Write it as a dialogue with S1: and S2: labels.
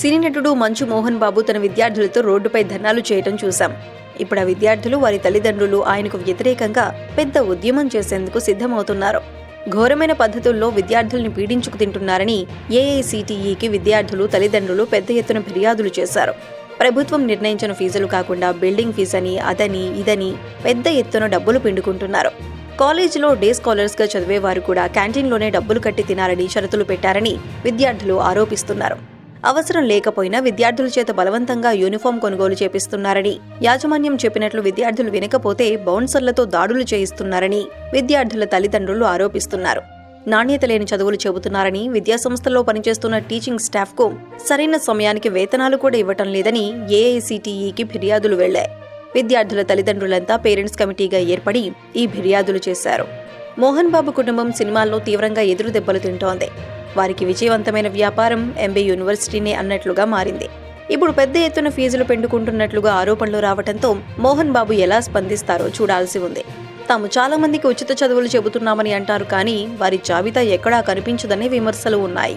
S1: సినీ నటుడు మంచు మోహన్ బాబు తన విద్యార్థులతో రోడ్డుపై ధర్నాలు చేయటం చూశాం. ఇప్పుడు ఆ విద్యార్థులు వారి తల్లిదండ్రులు ఆయనకు వ్యతిరేకంగా పెద్ద ఉద్యమం చేసేందుకు సిద్ధమవుతున్నారు. ఘోరమైన పద్ధతుల్లో విద్యార్థుల్ని పీడించుకు తింటున్నారని ఏఐసిటిఈకి విద్యార్థులు తల్లిదండ్రులు పెద్ద ఎత్తున ఫిర్యాదులు చేశారు. ప్రభుత్వం నిర్ణయించిన ఫీజులు కాకుండా బిల్డింగ్ ఫీజు అని అదని ఇదని పెద్ద ఎత్తున డబ్బులు పిండుకుంటున్నారు. కాలేజీలో డే స్కాలర్స్గా చదివేవారు చదివే వారు కూడా క్యాంటీన్లోనే డబ్బులు కట్టి తినాలని షరతులు పెట్టారని విద్యార్థులు ఆరోపిస్తున్నారు. అవసరం లేకపోయినా విద్యార్థుల చేత బలవంతంగా యూనిఫామ్ కొనుగోలు చేపిస్తున్నారని యాజమాన్యం చెప్పినట్లు విద్యార్థులు వినకపోతే బౌన్సర్లతో దాడులు చేయిస్తున్నారని విద్యార్థుల తల్లిదండ్రులు ఆరోపిస్తున్నారు. నాణ్యత లేని చదువులు చెబుతున్నారని విద్యాసంస్థల్లో పనిచేస్తున్న టీచింగ్ స్టాఫ్కు సరైన సమయానికి వేతనాలు కూడా ఇవ్వటం లేదని ఏఐసిటిఈకి ఫిర్యాదులు వెళ్ళాయి విద్యార్థుల తల్లిదండ్రులంతా పేరెంట్స్ కమిటీగా ఏర్పడి ఈ ఫిర్యాదులు చేశారు. మోహన్ బాబు కుటుంబం సినిమాల్లో తీవ్రంగా ఎదురు దెబ్బలు తింటోంది. వారికి విజయవంతమైన వ్యాపారం ఎంబీ యూనివర్సిటీనే అన్నట్లుగా మారింది. ఇప్పుడు పెద్ద ఎత్తున ఫీజులు పెండుకుంటున్నట్లుగా ఆరోపణలు రావడంతో మోహన్ బాబు ఎలా స్పందిస్తారో చూడాల్సి ఉంది. తాము చాలా మందికి ఉచిత చదువులు చెబుతున్నామని అంటారు కానీ వారి జాబితా ఎక్కడా కనిపించదనే విమర్శలు ఉన్నాయి.